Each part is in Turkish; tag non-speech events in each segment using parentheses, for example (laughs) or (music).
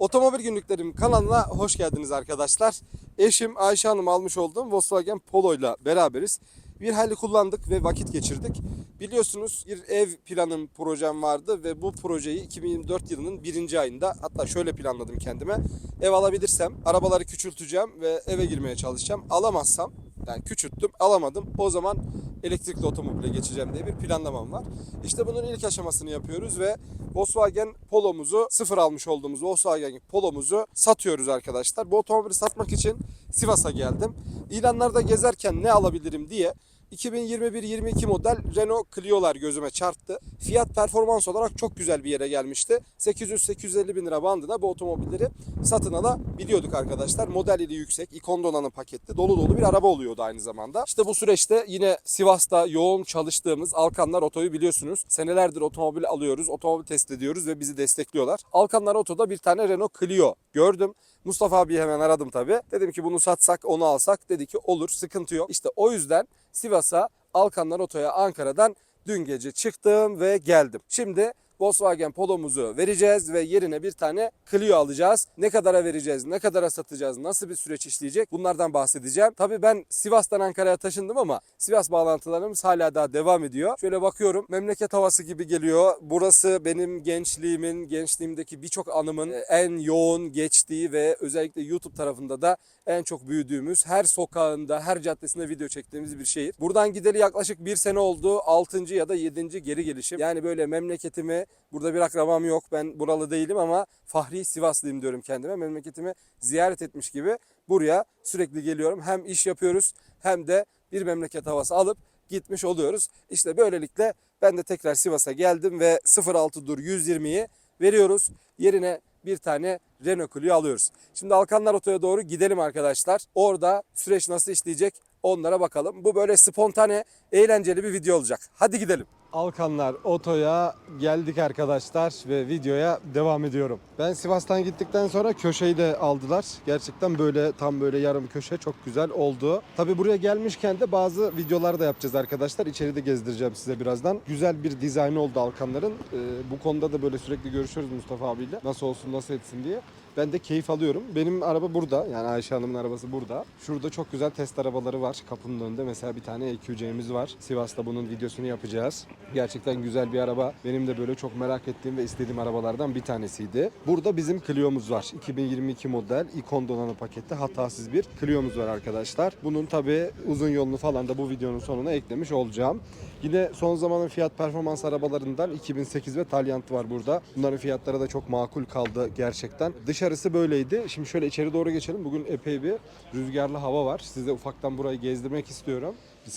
Otomobil Günlüklerim kanalına hoş geldiniz arkadaşlar. Eşim Ayşe Hanım almış olduğum Volkswagen Polo ile beraberiz. Bir hayli kullandık ve vakit geçirdik. Biliyorsunuz bir ev planım projem vardı ve bu projeyi 2024 yılının birinci ayında hatta şöyle planladım kendime. Ev alabilirsem arabaları küçülteceğim ve eve girmeye çalışacağım. Alamazsam yani küçülttüm alamadım o zaman elektrikli otomobile geçeceğim diye bir planlamam var. İşte bunun ilk aşamasını yapıyoruz ve Volkswagen Polo'muzu sıfır almış olduğumuz Volkswagen Polo'muzu satıyoruz arkadaşlar. Bu otomobili satmak için Sivas'a geldim. İlanlarda gezerken ne alabilirim diye 2021-22 model Renault Clio'lar gözüme çarptı. Fiyat performans olarak çok güzel bir yere gelmişti. 800-850 bin lira bandına bu otomobilleri satın alabiliyorduk arkadaşlar. Model ili yüksek, ikon donanım paketli, dolu dolu bir araba oluyordu aynı zamanda. İşte bu süreçte yine Sivas'ta yoğun çalıştığımız Alkanlar Oto'yu biliyorsunuz. Senelerdir otomobil alıyoruz, otomobil test ediyoruz ve bizi destekliyorlar. Alkanlar Oto'da bir tane Renault Clio gördüm. Mustafa abi hemen aradım tabii. Dedim ki bunu satsak onu alsak. Dedi ki olur sıkıntı yok. İşte o yüzden Sivas'a Alkanlar Oto'ya Ankara'dan dün gece çıktım ve geldim. Şimdi Volkswagen Polo'muzu vereceğiz ve yerine bir tane Clio alacağız. Ne kadara vereceğiz, ne kadara satacağız, nasıl bir süreç işleyecek bunlardan bahsedeceğim. Tabii ben Sivas'tan Ankara'ya taşındım ama Sivas bağlantılarımız hala daha devam ediyor. Şöyle bakıyorum memleket havası gibi geliyor. Burası benim gençliğimin, gençliğimdeki birçok anımın en yoğun geçtiği ve özellikle YouTube tarafında da en çok büyüdüğümüz, her sokağında, her caddesinde video çektiğimiz bir şehir. Buradan gideli yaklaşık bir sene oldu. 6. ya da 7. geri gelişim. Yani böyle memleketimi, burada bir akrabam yok. Ben buralı değilim ama Fahri Sivaslıyım diyorum kendime. Memleketimi ziyaret etmiş gibi buraya sürekli geliyorum. Hem iş yapıyoruz hem de bir memleket havası alıp gitmiş oluyoruz. İşte böylelikle ben de tekrar Sivas'a geldim ve 06 dur 120'yi veriyoruz. Yerine bir tane Renault Clio alıyoruz. Şimdi Alkanlar Oto'ya doğru gidelim arkadaşlar. Orada süreç nasıl işleyecek onlara bakalım. Bu böyle spontane, eğlenceli bir video olacak. Hadi gidelim. Alkanlar Oto'ya geldik arkadaşlar ve videoya devam ediyorum. Ben Sivas'tan gittikten sonra köşeyi de aldılar. Gerçekten böyle tam böyle yarım köşe çok güzel oldu. Tabi buraya gelmişken de bazı videolar da yapacağız arkadaşlar. İçeride gezdireceğim size birazdan. Güzel bir dizaynı oldu Alkanların. Ee, bu konuda da böyle sürekli görüşüyoruz Mustafa abiyle. Nasıl olsun nasıl etsin diye. Ben de keyif alıyorum. Benim araba burada. Yani Ayşe Hanım'ın arabası burada. Şurada çok güzel test arabaları var kapının önünde. Mesela bir tane EQC'miz var. Sivas'ta bunun videosunu yapacağız. Gerçekten güzel bir araba. Benim de böyle çok merak ettiğim ve istediğim arabalardan bir tanesiydi. Burada bizim Clio'muz var. 2022 model ikon donanım pakette hatasız bir Clio'muz var arkadaşlar. Bunun tabi uzun yolunu falan da bu videonun sonuna eklemiş olacağım. Yine son zamanın fiyat performans arabalarından 2008 ve Talyant var burada. Bunların fiyatları da çok makul kaldı gerçekten. Dışarısı böyleydi. Şimdi şöyle içeri doğru geçelim. Bugün epey bir rüzgarlı hava var. Size ufaktan burayı gezdirmek istiyorum. Bir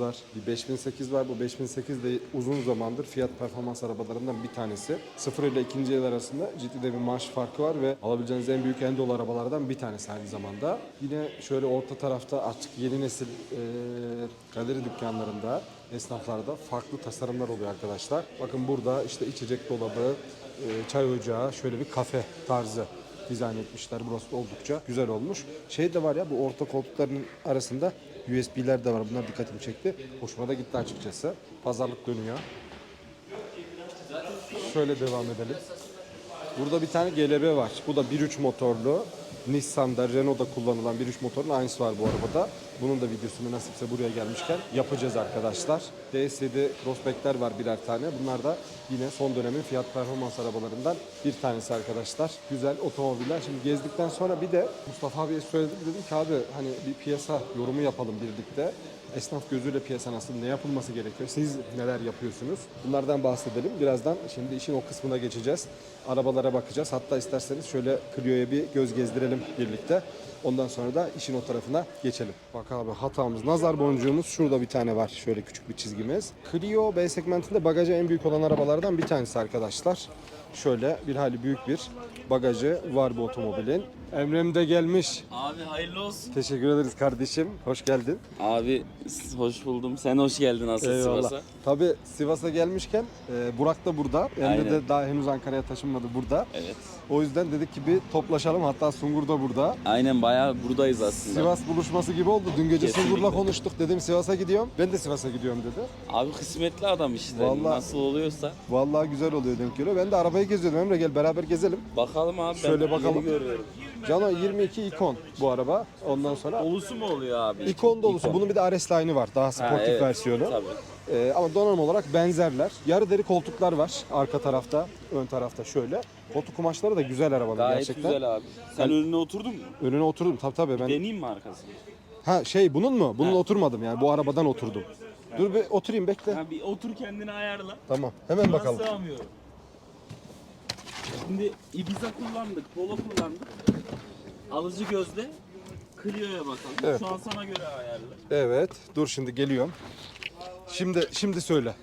var. Bir 5008 var. Bu 5008 de uzun zamandır fiyat performans arabalarından bir tanesi. Sıfır ile ikinci el arasında ciddi de bir marş farkı var ve alabileceğiniz en büyük en arabalardan bir tanesi aynı zamanda. Yine şöyle orta tarafta artık yeni nesil eee galeri dükkanlarında esnaflarda farklı tasarımlar oluyor arkadaşlar. Bakın burada işte içecek dolabı, e, çay ocağı, şöyle bir kafe tarzı dizayn etmişler. Burası da oldukça güzel olmuş. Şey de var ya bu orta koltukların arasında USB'ler de var. Bunlar dikkatimi çekti. Hoşuma da gitti açıkçası. Pazarlık dönüyor. Şöyle devam edelim. Burada bir tane GLB var. Bu da 1.3 motorlu. Nissan'da, Renault'da kullanılan 1.3 motorun aynısı var bu arabada. Bunun da videosunu nasipse buraya gelmişken yapacağız arkadaşlar. DS7 Crossback'ler var birer tane. Bunlar da yine son dönemin fiyat performans arabalarından bir tanesi arkadaşlar. Güzel otomobiller. Şimdi gezdikten sonra bir de Mustafa abiye söyledim. Dedim ki abi hani bir piyasa yorumu yapalım birlikte. Esnaf gözüyle piyasa nasıl, ne yapılması gerekiyor? Siz neler yapıyorsunuz? Bunlardan bahsedelim. Birazdan şimdi işin o kısmına geçeceğiz. Arabalara bakacağız. Hatta isterseniz şöyle Clio'ya bir göz gezdirelim birlikte. Ondan sonra da işin o tarafına geçelim. Bak abi hatamız, nazar boncuğumuz şurada bir tane var. Şöyle küçük bir çizgimiz. Clio B segmentinde bagajı en büyük olan arabalardan bir tanesi arkadaşlar. Şöyle bir hali büyük bir bagajı var bu otomobilin. Emrem de gelmiş. Abi hayırlı olsun. Teşekkür ederiz kardeşim. Hoş geldin. Abi hoş buldum. Sen hoş geldin Eyvallah. Sivas'a. Tabii Sivas'a gelmişken e, Burak da burada. Emre Aynen. de daha henüz Ankara'ya taşınmadı burada. Evet. O yüzden dedik ki bir toplaşalım. Hatta Sungur da burada. Aynen bayağı buradayız aslında. Sivas buluşması gibi oldu. Dün gece Kesinlikle. Sungur'la konuştuk. Dedim Sivas'a gidiyorum. Ben de Sivas'a gidiyorum dedi. Abi kısmetli adam işte. Vallahi- Nasıl oluyorsa. Vallahi güzel oluyor denk geliyor. Ben de arabayı geziyordum. Emre gel beraber gezelim. Bakalım abi. Şöyle ben bakalım. görüyorum. Cano 22 ikon bu araba. Ondan sonra Dolusu mu oluyor abi? ikon dolusu. Bunun bir de RS line'ı var. Daha Ha, sportif evet, versiyonu. Tabii. Ee, ama donanım olarak benzerler. Yarı deri koltuklar var arka tarafta, ön tarafta şöyle. Koltuk kumaşları da güzel arabalar Gayet gerçekten. güzel abi. Sen önüne oturdun mu? Önüne oturdum tabii tabii ben. Deneyeyim mi arkasını? Ha şey bunun mu? Bunun oturmadım yani bu arabadan oturdum. Dur bir oturayım bekle. Ha, bir otur kendini ayarla. Tamam hemen bakalım. sığamıyorum. Şimdi Ibiza kullandık, Polo kullandık. Alıcı gözle Clio'ya bakalım. Evet. Şu an sana göre ayarlı. Evet dur şimdi geliyorum. Şimdi şimdi söyle.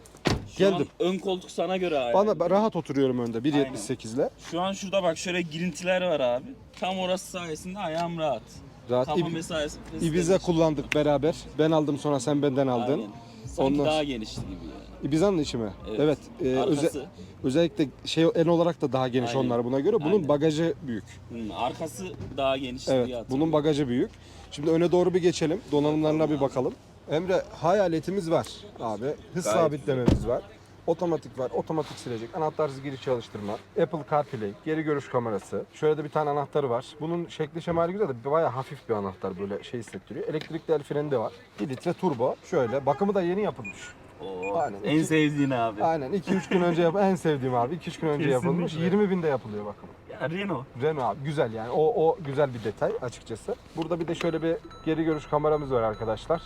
Şu Geldim. an ön koltuk sana göre ayarlı. Bana ben rahat oturuyorum önde 1.78 ile. Şu an şurada bak şöyle girintiler var abi. Tam orası sayesinde ayağım rahat. Rahat. Kafa İb- mesafesi. Ibiza kullandık beraber. Ben aldım sonra sen benden aldın. Aynen. Sanki Ondan- daha genişti gibi yani. Ibiza'nın içi mi? Evet. Evet. e, Arkası. öze- özellikle şey en olarak da daha geniş Aynen. onlar buna göre. Bunun Aynen. bagajı büyük. Hı, arkası daha genişti Evet. diye. Bunun bagajı büyük. Şimdi öne doğru bir geçelim. Donanımlarına bir bakalım. Emre hayaletimiz var abi. Hız Gayet sabitlememiz var. Otomatik var. Otomatik silecek. Anahtarsız giriş çalıştırma. Apple CarPlay. Geri görüş kamerası. Şöyle de bir tane anahtarı var. Bunun şekli şemali güzel de bayağı hafif bir anahtar böyle şey hissettiriyor. Elektrikli el freni de var. 1 litre turbo. Şöyle. Bakımı da yeni yapılmış. Oo, Aynen. En sevdiğin abi. Aynen 2-3 gün önce yap en sevdiğim abi 2-3 gün önce Kesinlikle. yapılmış. 20 binde yapılıyor bakın. Ya Renault. Renault abi güzel yani o o güzel bir detay açıkçası. Burada bir de şöyle bir geri görüş kameramız var arkadaşlar.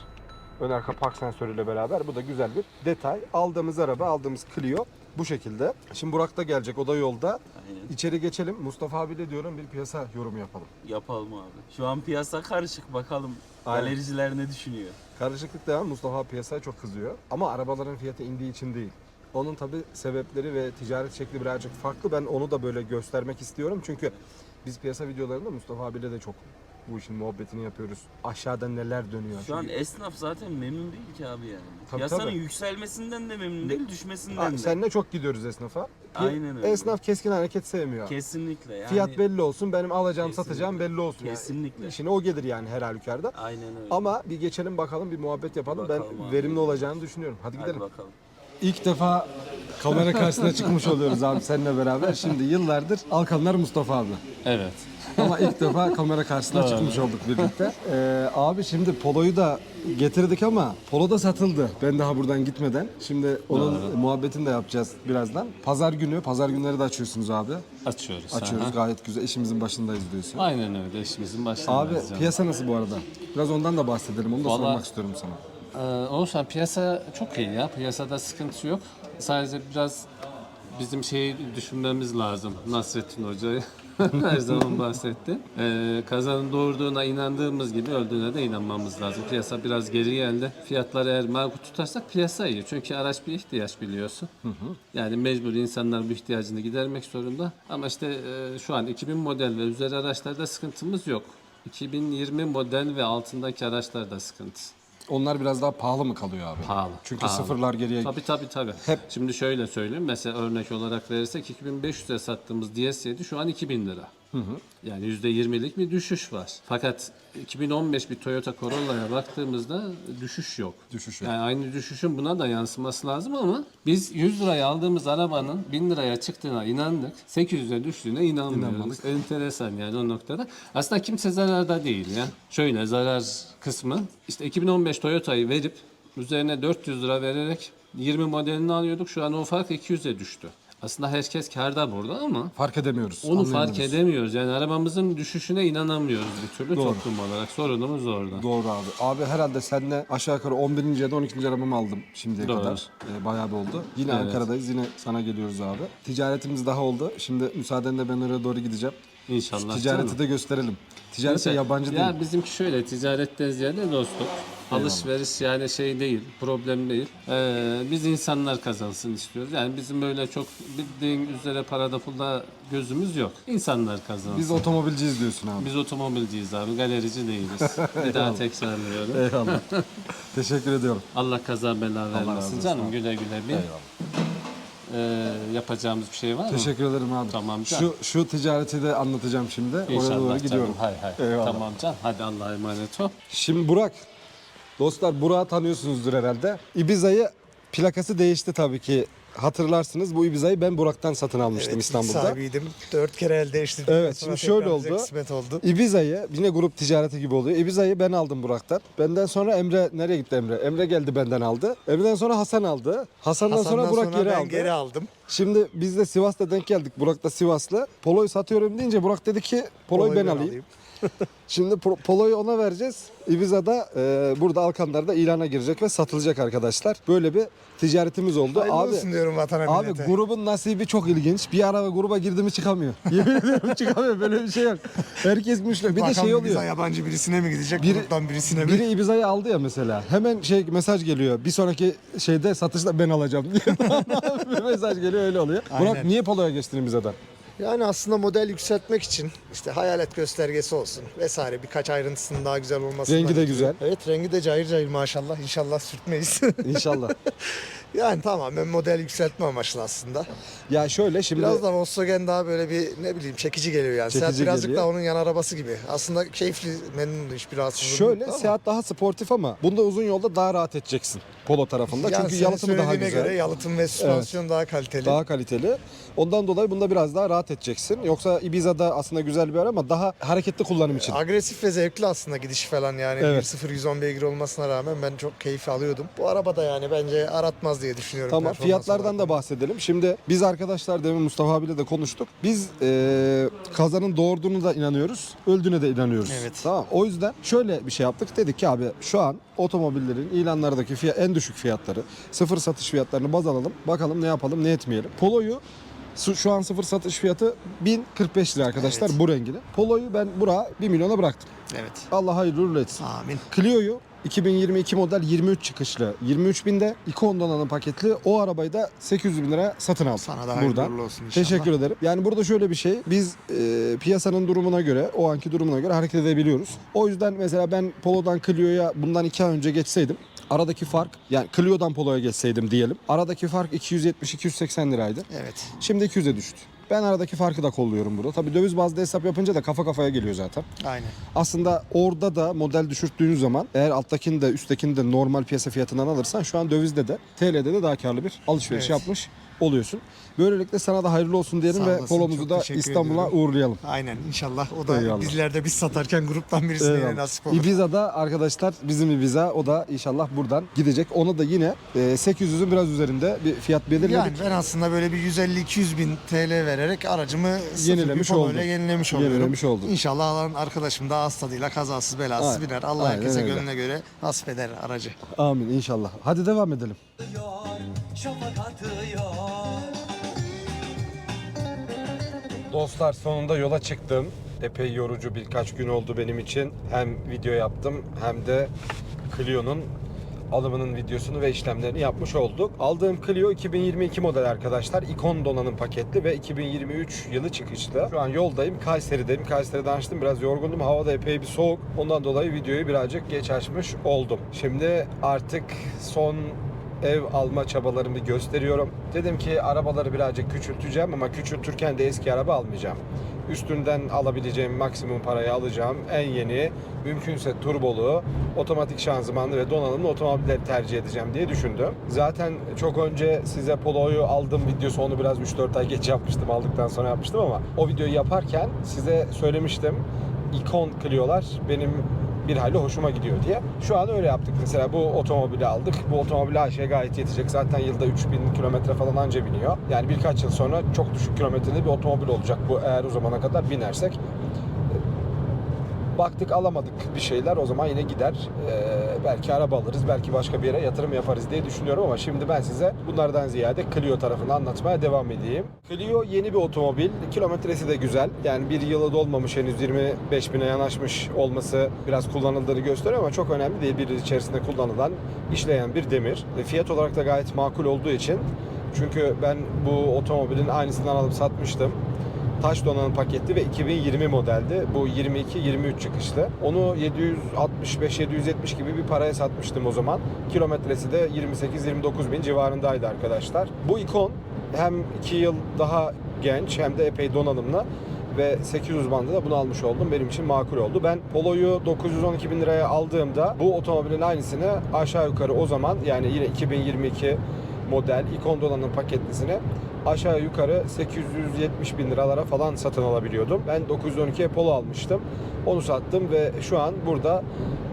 Ön arka park sensörüyle beraber bu da güzel bir detay. Aldığımız araba aldığımız Clio bu şekilde. Şimdi Burak da gelecek o da yolda. Aynen. İçeri geçelim. Mustafa abi de diyorum bir piyasa yorumu yapalım. Yapalım abi. Şu an piyasa karışık bakalım. Aynen. Galericiler ne düşünüyor? Karışıklık devam. Mustafa piyasaya çok kızıyor. Ama arabaların fiyatı indiği için değil. Onun tabi sebepleri ve ticaret şekli birazcık farklı. Ben onu da böyle göstermek istiyorum. Çünkü biz piyasa videolarında Mustafa abiyle de çok bu işin muhabbetini yapıyoruz. Aşağıda neler dönüyor. Şu an esnaf zaten memnun değil ki abi yani. Tabii, Piyasanın tabii. yükselmesinden de memnun değil, düşmesinden de. Seninle çok gidiyoruz esnafa. Aynen öyle. Esnaf keskin hareket sevmiyor. Kesinlikle yani. Fiyat belli olsun, benim alacağım Kesinlikle. satacağım belli olsun. Yani Kesinlikle. İşine o gelir yani her halükarda. Aynen öyle. Ama bir geçelim bakalım, bir muhabbet yapalım. Bakalım ben abi. verimli olacağını düşünüyorum. Hadi Hadi gidelim. bakalım. İlk defa kamera karşısına çıkmış oluyoruz abi seninle beraber. Şimdi yıllardır Alkanlar Mustafa abi. Evet. Ama ilk defa kamera karşısına çıkmış olduk birlikte. Ee, abi şimdi Polo'yu da getirdik ama Polo da satıldı. Ben daha buradan gitmeden. Şimdi onun muhabbetini de yapacağız birazdan. Pazar günü, pazar günleri de açıyorsunuz abi. Açıyoruz. Açıyoruz aha. gayet güzel. İşimizin başındayız diyorsun. Aynen öyle işimizin Abi başındayız. canım. piyasa nasıl bu arada? Biraz ondan da bahsedelim. Onu da Vallahi- sormak istiyorum sana. Ee, Oğuzhan piyasa çok iyi ya. Piyasada sıkıntı yok. Sadece biraz bizim şeyi düşünmemiz lazım. Nasrettin Hoca'yı (laughs) her zaman bahsetti. Ee, kazanın doğurduğuna inandığımız gibi öldüğüne de inanmamız lazım. Piyasa biraz geri geldi. Fiyatları eğer makul tutarsak piyasa iyi. Çünkü araç bir ihtiyaç biliyorsun. Yani mecbur insanlar bu ihtiyacını gidermek zorunda. Ama işte e, şu an 2000 model ve üzeri araçlarda sıkıntımız yok. 2020 model ve altındaki araçlarda sıkıntı. Onlar biraz daha pahalı mı kalıyor abi? Pahalı. Çünkü pahalı. sıfırlar geriye Tabii tabii tabii. Hep- Şimdi şöyle söyleyeyim. Mesela örnek olarak verirsek 2500'e sattığımız DS7 şu an 2000 lira. Yani %20'lik bir düşüş var. Fakat 2015 bir Toyota Corolla'ya baktığımızda düşüş yok. Düşüş yok. Yani aynı düşüşün buna da yansıması lazım ama biz 100 liraya aldığımız arabanın 1000 liraya çıktığına inandık. 800'e düştüğüne inanmıyoruz. İnanmadık. Enteresan yani o noktada. Aslında kimse zararda değil ya. Şöyle zarar kısmı işte 2015 Toyota'yı verip üzerine 400 lira vererek 20 modelini alıyorduk. Şu an o fark 200'e düştü. Aslında herkes kârda burada ama fark edemiyoruz. onu fark anlayamıyoruz. edemiyoruz. Yani arabamızın düşüşüne inanamıyoruz bir türlü Doğru. toplum olarak. Sorunumuz orada. Doğru abi. Abi herhalde seninle aşağı yukarı 11. ya da 12. arabamı aldım şimdiye Doğru. kadar. Ee, bayağı bir oldu. Yine. Ankara'dayız. Yine sana geliyoruz abi. Ticaretimiz daha oldu. Şimdi müsaadenle ben oraya doğru gideceğim. İnşallah. Ticareti canım. de gösterelim. Ticaret de Mesela- yabancı ya değil. bizimki şöyle ticaretten ziyade dostluk. Alışveriş yani şey değil, problem değil. Ee, biz insanlar kazansın istiyoruz. Yani bizim böyle çok bildiğin üzere parada pulda gözümüz yok. İnsanlar kazansın. Biz Biz, otomobilciyiz diyorsun abi. otomobilciyiz abi, galerici değiliz. (laughs) Bir daha tekrarlıyorum. Eyvallah. (laughs) Teşekkür ediyorum. Allah kaza bela vermesin canım güle güle bir. Eyvallah. e, yapacağımız bir şey var mı? Teşekkür ederim abi. Tamam, can. Şu şu ticareti de anlatacağım şimdi. Oraya İnşallah doğru canım. gidiyorum. Hay hay. Eyvallah. Tamam can. Hadi Allah'a emanet ol. Şimdi Burak. Dostlar Burak'ı tanıyorsunuzdur herhalde. Ibiza'yı plakası değişti tabii ki. Hatırlarsınız bu Ibiza'yı ben Burak'tan satın almıştım Evet, ilk İstanbul'da. sahibiydim. Dört kere el değiştirdim. Evet, Sonra şimdi şöyle bize oldu. Kısmet oldu. Ibiza'yı yine grup ticareti gibi oluyor. Ibiza'yı ben aldım Burak'tan. Benden sonra Emre nereye gitti Emre? Emre geldi benden aldı. Emre'den sonra Hasan aldı. Hasan'dan, sonra Burak geri ben aldı. geri aldım. Şimdi biz de Sivas'ta denk geldik. Burak da Sivaslı. Polo'yu satıyorum deyince Burak dedi ki Polo'yu ben, alayım. Şimdi Polo'yu ona vereceğiz. Ibiza'da e, burada Alkanlar'da ilana girecek ve satılacak arkadaşlar. Böyle bir ticaretimiz oldu. Hayırlı abi olsun diyorum vatana Abi millete. grubun nasibi çok ilginç. Bir ara gruba girdi mi çıkamıyor. (laughs) Yemin ediyorum çıkamıyor. Böyle bir şey yok. Herkes müşteri. Bir de Bakalım şey Ibiza oluyor. yabancı birisine mi gidecek, Biri- gruptan birisine mi? Biri Ibiza'yı aldı ya mesela. Hemen şey mesaj geliyor. Bir sonraki şeyde satışta ben alacağım diye. (laughs) mesaj geliyor öyle oluyor. Burak Aynen. niye Polo'ya geçtin Ibiza'dan? Yani aslında model yükseltmek için işte hayalet göstergesi olsun vesaire birkaç ayrıntısının daha güzel olması. Rengi de güzel. Evet rengi de cayır cayır maşallah. İnşallah sürtmeyiz. (laughs) İnşallah. Yani tamamen model yükseltme amaçlı aslında. ya şöyle şimdi Biraz da Volkswagen daha böyle bir ne bileyim çekici geliyor yani. Çekici Seat birazcık geliyor. daha onun yan arabası gibi. Aslında keyifli, memnun hiçbir rahatsızlığı şöyle ama- Seat daha sportif ama bunda uzun yolda daha rahat edeceksin Polo tarafında. Yani Çünkü senin yalıtımı daha söylediğine güzel. göre yalıtım ve süspansiyon daha kaliteli. Daha kaliteli. Ondan dolayı bunda biraz daha rahat edeceksin. Yoksa Ibiza'da aslında güzel bir araba ama daha hareketli kullanım için. Agresif ve zevkli aslında gidiş falan yani. Evet. 1.0 110 beygir olmasına rağmen ben çok keyif alıyordum. Bu araba da yani bence aratmaz diye düşünüyorum. Tamam fiyatlardan da bahsedelim. Şimdi biz arkadaşlar demin Mustafa abiyle de konuştuk. Biz eee, kazanın doğurduğunu da inanıyoruz. Öldüğüne de inanıyoruz. Evet. Tamam. O yüzden şöyle bir şey yaptık. Dedik ki abi şu an otomobillerin ilanlardaki fiyat, en düşük fiyatları, sıfır satış fiyatlarını baz alalım. Bakalım ne yapalım ne etmeyelim. Polo'yu su- şu an sıfır satış fiyatı 1045 lira arkadaşlar Evet. bu rengini. Polo'yu ben buraya 1 milyona bıraktım. Evet. Allah hayırlı uğurlu etsin. Amin. Clio'yu 2022 model 23 çıkışlı 23 binde ikon donanım paketli o arabayı da 800 bin lira satın aldım. Sana da hayırlı buradan. uğurlu olsun inşallah. Teşekkür ederim. Yani burada şöyle bir şey biz e, piyasanın durumuna göre o anki durumuna göre hareket edebiliyoruz. O yüzden mesela ben Polo'dan Clio'ya bundan 2 ay önce geçseydim aradaki fark yani Clio'dan Polo'ya geçseydim diyelim. Aradaki fark 270-280 liraydı. Evet. Şimdi 200'e düştü. Ben aradaki farkı da kolluyorum burada. Tabii döviz bazlı hesap yapınca da kafa kafaya geliyor zaten. Aynen. Aslında orada da model düşürttüğün zaman eğer alttakini de üsttekini de normal piyasa fiyatından alırsan şu an dövizde de TL'de de daha karlı bir alışveriş Evet. yapmış oluyorsun. Böylelikle sana da hayırlı olsun diyelim Sağ ve olasın, çok da teşekkür İstanbul'a ediyorum. uğurlayalım. Aynen inşallah o da Eyvallah. bizler de biz satarken gruptan birisine Eyvallah. nasip olur. Ibiza'da arkadaşlar bizim Ibiza o da inşallah buradan gidecek. Ona da yine e, 800'ün biraz üzerinde bir fiyat belirledik. Yani ben aslında böyle bir 150-200 bin TL vererek aracımı sıfır Yenilemiş bir oldun. ile yenilemiş oluyorum. Yenilemiş oldun. İnşallah alan arkadaşım da az tadıyla kazasız belasız Aynen. biner. Allah Aynen herkese öyle. gönlüne göre nasip eder aracı. Amin inşallah. Hadi devam edelim. Şafak atıyor Dostlar sonunda yola çıktım. Epey yorucu birkaç gün oldu benim için. Hem video yaptım hem de Clio'nun alımının videosunu ve işlemlerini yapmış olduk. Aldığım Clio 2022 model arkadaşlar. İkon donanım paketli ve 2023 yılı çıkışlı. Şu an yoldayım. Kayseri'deyim. Kayseri'den açtım. Biraz yorgundum. Hava da epey bir soğuk. Ondan dolayı videoyu birazcık geç açmış oldum. Şimdi artık son ev alma çabalarımı gösteriyorum. Dedim ki arabaları birazcık küçülteceğim ama küçültürken de eski araba almayacağım. Üstünden alabileceğim maksimum parayı alacağım. En yeni, mümkünse turbolu, otomatik şanzımanlı ve donanımlı otomobilleri tercih edeceğim diye düşündüm. Zaten çok önce size Polo'yu aldım videosu onu biraz 3-4 ay geç yapmıştım. Aldıktan sonra yapmıştım ama o videoyu yaparken size söylemiştim. ikon Clio'lar benim bir hayli hoşuma gidiyor diye. Şu an öyle yaptık. Mesela bu otomobili aldık. Bu otomobil AŞ'ye gayet yetecek. Zaten yılda 3000 kilometre falan anca biniyor. Yani birkaç yıl sonra çok düşük kilometreli bir otomobil olacak bu eğer o zamana kadar binersek. Baktık alamadık bir şeyler o zaman yine gider. Ee, belki araba alırız, belki başka bir yere yatırım yaparız diye düşünüyorum ama şimdi ben size bunlardan ziyade Clio tarafını anlatmaya devam edeyim. Clio yeni bir otomobil. Kilometresi de güzel. Yani bir yılı dolmamış henüz 25 bine yanaşmış olması biraz kullanıldığını gösteriyor ama çok önemli değil. Bir içerisinde kullanılan, işleyen bir demir. E, Fiyat olarak da gayet makul olduğu için çünkü ben bu otomobilin aynısından alıp satmıştım taş donanım paketli ve 2020 modeldi. Bu 22-23 çıkışlı. Onu 765-770 gibi bir paraya satmıştım o zaman. Kilometresi de 28-29 bin civarındaydı arkadaşlar. Bu ikon hem 2 yıl daha genç hem de epey donanımlı ve 800 bandı da bunu almış oldum. Benim için makul oldu. Ben Polo'yu 912 bin liraya aldığımda bu otomobilin aynısını aşağı yukarı o zaman yani yine 2022 model ikon donanım paketlisini aşağı yukarı 870 bin liralara falan satın alabiliyordum. Ben 912'ye Polo almıştım. Onu sattım ve şu an burada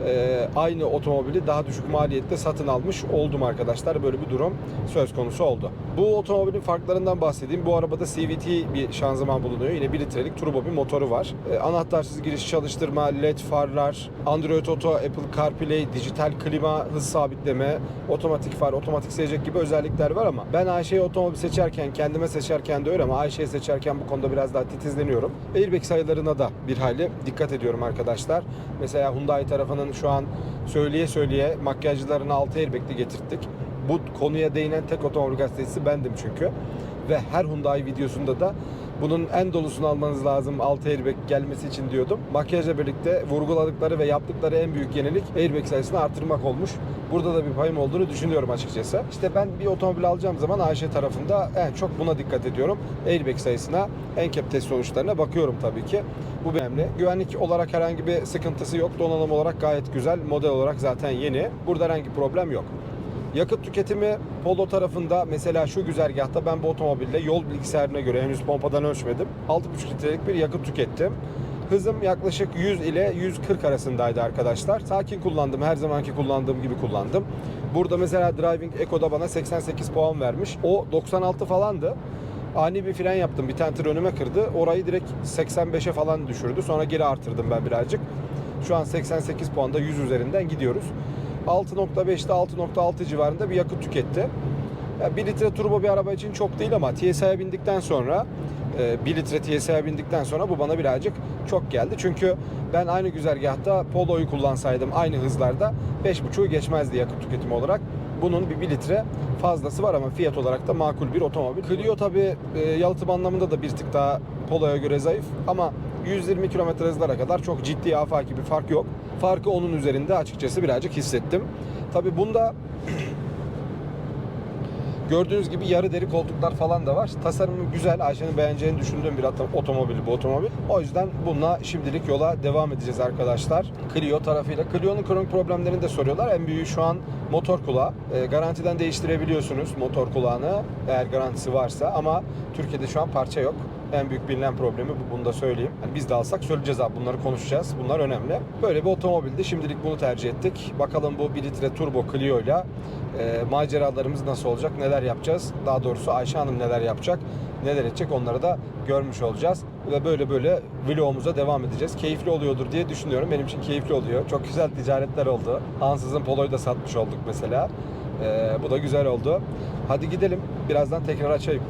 e, aynı otomobili daha düşük maliyette satın almış oldum arkadaşlar. Böyle bir durum söz konusu oldu. Bu otomobilin farklarından bahsedeyim. Bu arabada CVT bir şanzıman bulunuyor. Yine 1 litrelik turbo bir motoru var. E, anahtarsız giriş çalıştırma, led farlar, Android Auto, Apple CarPlay, dijital klima, hız sabitleme, otomatik far, otomatik silecek gibi özellikler var ama ben Ayşe'yi otomobil seçerken, kendime seçerken de öyle ama Ayşe'yi seçerken bu konuda biraz daha titizleniyorum. Airbag sayılarına da bir hayli dikkat ediyorum arkadaşlar. Mesela Hyundai tarafının şu an söyleye söyleye makyajlarını 6 airbag'li getirttik. Bu konuya değinen tek otomobil gazetecisi bendim çünkü. Ve her Hyundai videosunda da bunun en dolusunu almanız lazım 6 airbag gelmesi için diyordum. Makyajla birlikte vurguladıkları ve yaptıkları en büyük yenilik airbag sayısını artırmak olmuş. Burada da bir payım olduğunu düşünüyorum açıkçası. İşte ben bir otomobil alacağım zaman AŞ tarafında en çok buna dikkat ediyorum. Airbag sayısına, NCAP test sonuçlarına bakıyorum tabii ki. Bu önemli. Güvenlik olarak herhangi bir sıkıntısı yok. Donanım olarak gayet güzel. Model olarak zaten yeni. Burada herhangi problem yok. Yakıt tüketimi Polo tarafında mesela şu güzergahta ben bu otomobille yol bilgisayarına göre henüz pompadan ölçmedim. 6,5 litrelik bir yakıt tükettim. Hızım yaklaşık 100 ile 140 arasındaydı arkadaşlar. Sakin kullandım. Her zamanki kullandığım gibi kullandım. Burada mesela Driving Eco'da bana 88 puan vermiş. O 96 falandı. Ani bir fren yaptım. Bir tane tır önüme kırdı. Orayı direkt 85'e falan düşürdü. Sonra geri artırdım ben birazcık. Şu an 88 puanda 100 üzerinden gidiyoruz. 6.5'te 6.6 civarında bir yakıt tüketti. Ya 1 litre turbo bir araba için çok değil ama TSI'ye bindikten sonra e, 1 litre TSI'ye bindikten sonra bu bana birazcık çok geldi. Çünkü ben aynı güzergahta Polo'yu kullansaydım aynı hızlarda 5.5'u geçmezdi yakıt tüketimi olarak. Bunun bir 1 litre fazlası var ama fiyat olarak da makul bir otomobil. Clio tabi yalıtım anlamında da bir tık daha Polo'ya göre zayıf ama 120 km hızlara kadar çok ciddi afaki bir fark yok. Farkı onun üzerinde açıkçası birazcık hissettim. Tabi bunda Gördüğünüz gibi yarı deri koltuklar falan da var. Tasarımı güzel. Ayşe'nin beğeneceğini düşündüğüm bir otom- otomobil bu otomobil. O yüzden bununla şimdilik yola devam edeceğiz arkadaşlar. Clio tarafıyla. Clio'nun kronik problemlerini de soruyorlar. En büyüğü şu an motor kulağı. E, garantiden değiştirebiliyorsunuz motor kulağını eğer garantisi varsa ama Türkiye'de şu an parça yok. En büyük bilinen problemi bu. Bunu da söyleyeyim. Yani biz de alsak söyleyeceğiz abi. Bunları konuşacağız. Bunlar önemli. Böyle bir otomobildi. Şimdilik bunu tercih ettik. Bakalım bu 1 litre turbo Clio ile e, maceralarımız nasıl olacak? Neler yapacağız? Daha doğrusu Ayşe Hanım neler yapacak? Neler edecek? Onları da görmüş olacağız. Ve böyle böyle vlogumuza devam edeceğiz. Keyifli oluyordur diye düşünüyorum. Benim için keyifli oluyor. Çok güzel ticaretler oldu. Ansızın Polo'yu da satmış olduk mesela. E, bu da güzel oldu. Hadi gidelim. Birazdan tekrar açayım.